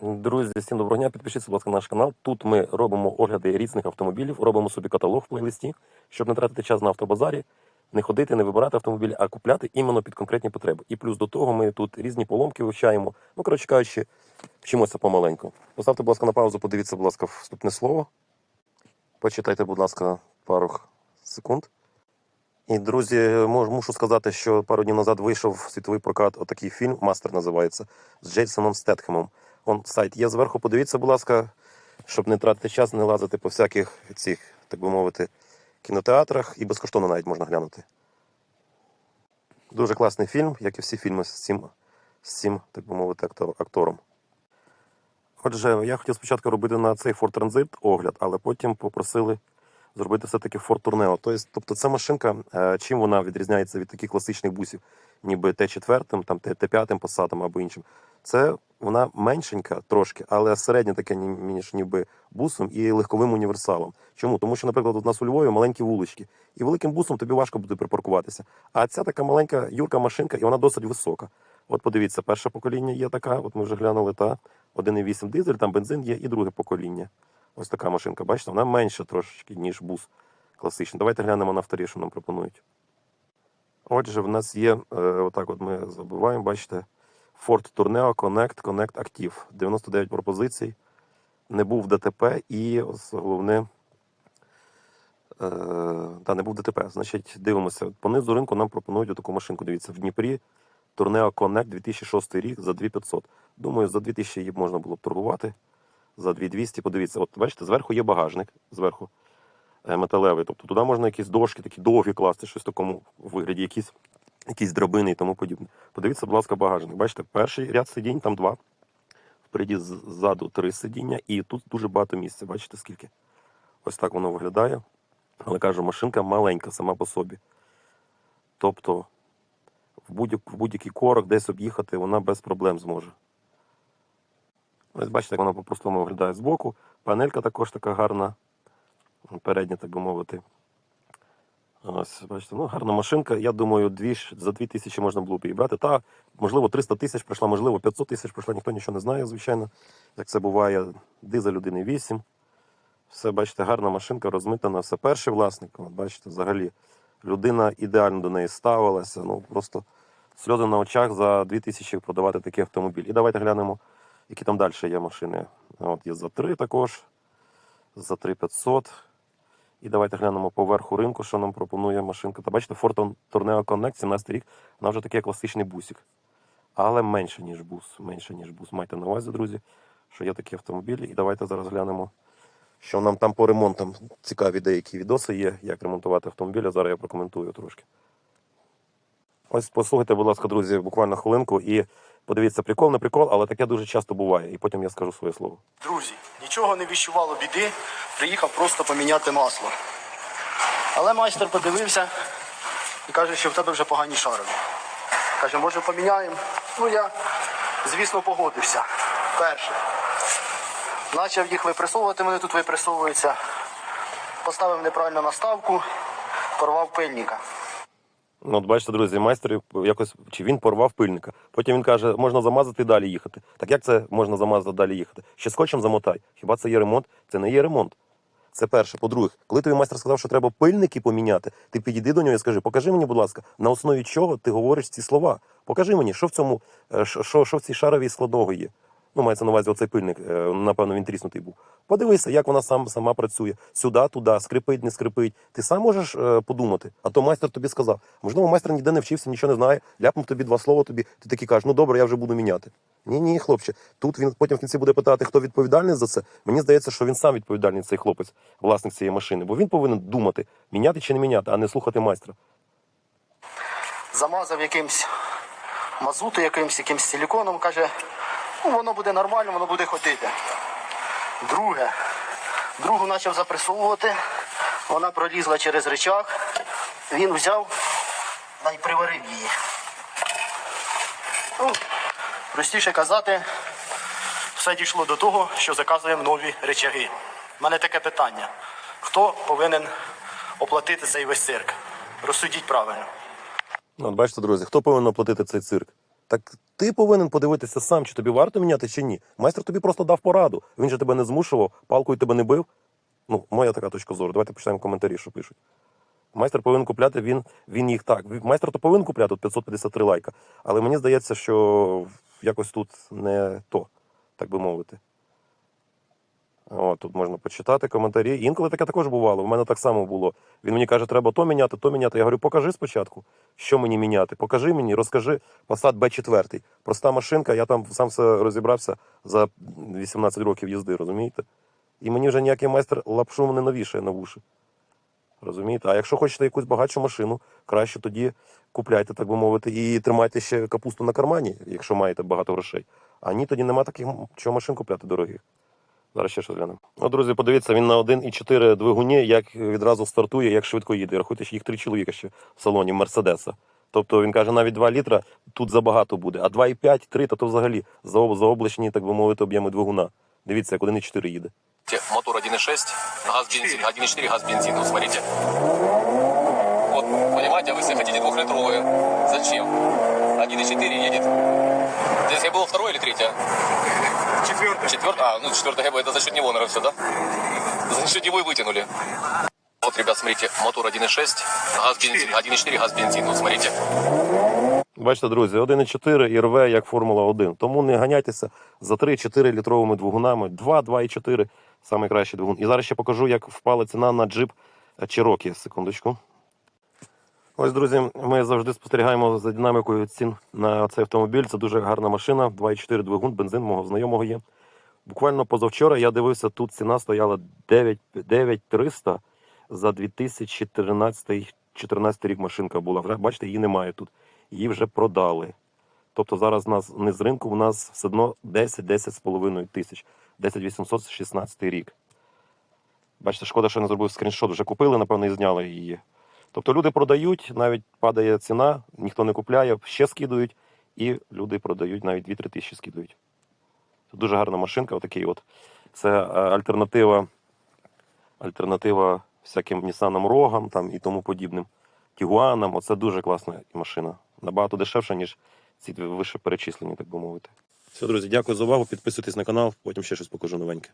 Друзі, всім доброго дня. Підпишіться, будь ласка, на наш канал. Тут ми робимо огляди різних автомобілів, робимо собі каталог в плейлисті, щоб не тратити час на автобазарі, не ходити, не вибирати автомобілі, а купляти іменно під конкретні потреби. І плюс до того ми тут різні поломки вивчаємо. Ну, коротше кажучи, вчимося помаленьку. Поставте, будь ласка, на паузу, подивіться, будь ласка, вступне слово. Почитайте, будь ласка, пару секунд. І, друзі, мушу сказати, що пару днів назад вийшов світовий прокат отакий фільм, Мастер називається, з Джейсоном Стетхемом. Он сайт є зверху, подивіться, будь ласка, щоб не тратити час, не лазити по всяких цих, так би мовити, кінотеатрах і безкоштовно навіть можна глянути. Дуже класний фільм, як і всі фільми з цим, з цим так би мовити, актором. Отже, я хотів спочатку робити на цей Ford Transit огляд, але потім попросили зробити все-таки Ford Tourneo. Тобто, ця машинка, е, чим вона відрізняється від таких класичних бусів, ніби Т4, там, Т5 посадом або іншим. Це вона меншенька трошки, але середня таке ні- між ніби бусом і легковим універсалом. Чому? Тому що, наприклад, у нас у Львові маленькі вулички, і великим бусом тобі важко буде припаркуватися. А ця така маленька юрка машинка, і вона досить висока. От подивіться, перше покоління є така, от ми вже глянули, та 1,8 дизель, там бензин є, і друге покоління. Ось така машинка, бачите, вона менша трошечки, ніж бус класичний. Давайте глянемо на авторі, що нам пропонують. Отже, в нас є, е, отак от ми забуваємо, бачите, Ford Tourneo Connect, Connect Active. 99 пропозицій. Не був ДТП і ось головне. Е, та, не був ДТП. Значить, дивимося. По низу ринку нам пропонують таку машинку. Дивіться, в Дніпрі Tourneo Connect 2006 рік за 2500. Думаю, за 2000 її можна було б торгувати. За 2200. Подивіться, от бачите, зверху є багажник, зверху е, металевий. Тобто туди можна якісь дошки такі довгі класти, щось в такому вигляді, якісь, якісь драбини і тому подібне. Подивіться, будь ласка, багажник. Бачите, перший ряд сидінь, там два. Впереді ззаду три сидіння, і тут дуже багато місця. Бачите, скільки? Ось так воно виглядає. Але кажу, машинка маленька сама по собі. Тобто в будь- будь-який корок десь об'їхати вона без проблем зможе. Ось бачите, як вона по-простому виглядає збоку. Панелька також така гарна, передня, так би мовити. Ось, бачите, ну гарна машинка. Я думаю, дві, за 2 тисячі можна було б її брати. Та, можливо, 300 тисяч пройшла, можливо, 500 тисяч пройшла, ніхто нічого не знає, звичайно. Як це буває, дизель 1,8. Все, бачите, гарна машинка, розмитана, все. Перший власник, от, бачите, взагалі, людина ідеально до неї ставилася. Ну, просто сльози на очах за 2 тисячі продавати такий автомобіль. І давайте глянемо, які там далі є машини. От є за 3 також, за 3500. І давайте глянемо по верху ринку, що нам пропонує машинка. Та бачите, Фортон Торнео Connect, 17 рік, вона вже такий класичний бусик. Але менше, ніж бус. Менше, ніж бус. Майте на увазі, друзі, що є такі автомобілі. І давайте зараз глянемо, що нам там по ремонтам. Цікаві деякі відоси є, як ремонтувати автомобілі. Зараз я прокоментую трошки. Ось послухайте, будь ласка, друзі, буквально хвилинку і подивіться, прикол, не прикол, але таке дуже часто буває. І потім я скажу своє слово. Друзі, нічого не віщувало біди, приїхав просто поміняти масло. Але майстер подивився і каже, що в тебе вже погані шари. Каже, може поміняємо? Ну я, звісно, погодився. Перше. Почав їх випресовувати, вони тут випресовуються. Поставив неправильну наставку, порвав пильника. Ну, от бачите, друзі, майстер якось чи він порвав пильника. Потім він каже, можна замазати і далі їхати. Так як це можна замазати далі їхати? Ще скотчем замотай. Хіба це є ремонт? Це не є ремонт. Це перше. По-друге, коли тобі майстер сказав, що треба пильники поміняти, ти підійди до нього і скажи, покажи мені, будь ласка, на основі чого ти говориш ці слова. Покажи мені, що в цьому, е, що, що в цій шаровій складного є. Ну, мається на увазі оцей пильник, е, напевно, він тріснутий був. Подивися, як вона сам, сама працює. Сюди, туди, скрипить, не скрипить. Ти сам можеш е, подумати, а то майстер тобі сказав. Можливо, майстер ніде не вчився, нічого не знає, ляпнув тобі два слова тобі, ти такий кажеш, ну добре, я вже буду міняти. Ні, ні, хлопче. Тут він потім в кінці буде питати, хто відповідальний за це. Мені здається, що він сам відповідальний цей хлопець, власник цієї машини, бо він повинен думати, міняти чи не міняти, а не слухати майстра. замазав якимсь мазуту, якимсь якимсь силіконом, каже, ну воно буде нормально, воно буде ходити. Друге. Другу почав запресовувати, вона пролізла через рычаг, він взяв й приварив її. Ну, простіше казати, все дійшло до того, що заказуємо нові речаги. У мене таке питання. Хто повинен оплатити цей весь цирк? Розсудіть правильно. Ну, От бачите, друзі, хто повинен оплатити цей цирк? Так ти повинен подивитися сам, чи тобі варто міняти, чи ні. Майстер тобі просто дав пораду. Він же тебе не змушував, палкою тебе не бив. Ну, моя така точка зору. Давайте почитаємо коментарі, що пишуть. Майстер повинен купляти, він, він їх так. Майстер то повинен купляти от 553 лайка. Але мені здається, що якось тут не то, так би мовити. О, тут можна почитати коментарі. Інколи таке також бувало. У мене так само було. Він мені каже, треба то міняти, то міняти. Я говорю, покажи спочатку, що мені міняти. Покажи мені, розкажи. Passat B4. Проста машинка, я там сам все розібрався за 18 років їзди, розумієте? І мені вже ніякий майстер лапшу не навішає на вуші. Розумієте? А якщо хочете якусь багатшу машину, краще тоді купляйте, так би мовити, і тримайте ще капусту на кармані, якщо маєте багато грошей. А ні, тоді нема таких, чого машин купляти дорогих. Зараз ще щось глянемо. О, друзі, подивіться, він на 1,4 двигуні, як відразу стартує, як швидко їде. Рахуйте, що їх три чоловіка ще в салоні Мерседеса. Тобто він каже, навіть 2 літра тут забагато буде, а 2,5, 3, то, то взагалі заоб- заоблачні, так би мовити, об'єми двигуна. Дивіться, як 1,4 їде. Те- Мотор 1.6, газ бензин, 1.4 газ бензин, вот смотрите. Вот, понимаете, а вы все хотите двухлитровые. Зачем? 1.4 едет. Здесь я был второй или третья? Четвертый. Четвертая? А, ну четвертая ГБ, это за счет него, наверное, все, да? За счет него и вытянули. Вот, ребят, смотрите, мотор 1.6, газ бензин, 1.4 газ бензин, вот смотрите. Бачите, друзі, 1,4 і рве як Формула 1. Тому не ганяйтеся за 3-4 літровими двигунами. 2, 2,4 найкращий двигун. І зараз ще покажу, як впала ціна на джип Cherokee. Секундочку. Ось, друзі, ми завжди спостерігаємо за динамікою цін на цей автомобіль. Це дуже гарна машина. 2,4 двигун, бензин мого знайомого є. Буквально позавчора я дивився, тут ціна стояла 9300 за 2013-14 рік машинка була. Бачите, її немає тут. Її вже продали. Тобто зараз нас не з ринку, у нас все одно 10-10,5 тисяч. 10 816 рік. Бачите, шкода, що я не зробив скріншот. Вже купили, напевно, і зняли її. Тобто люди продають, навіть падає ціна, ніхто не купляє, ще скидують, і люди продають, навіть 2-3 тисячі скидують. Це дуже гарна машинка, отакий от. Це е, альтернатива, альтернатива всяким Nissan рогам там, і тому подібним. Тігуанам. Оце дуже класна машина. Набагато дешевша, ніж ці вище перечислені, так би мовити. Все, друзі, дякую за увагу. Підписуйтесь на канал, потім ще щось покажу новеньке.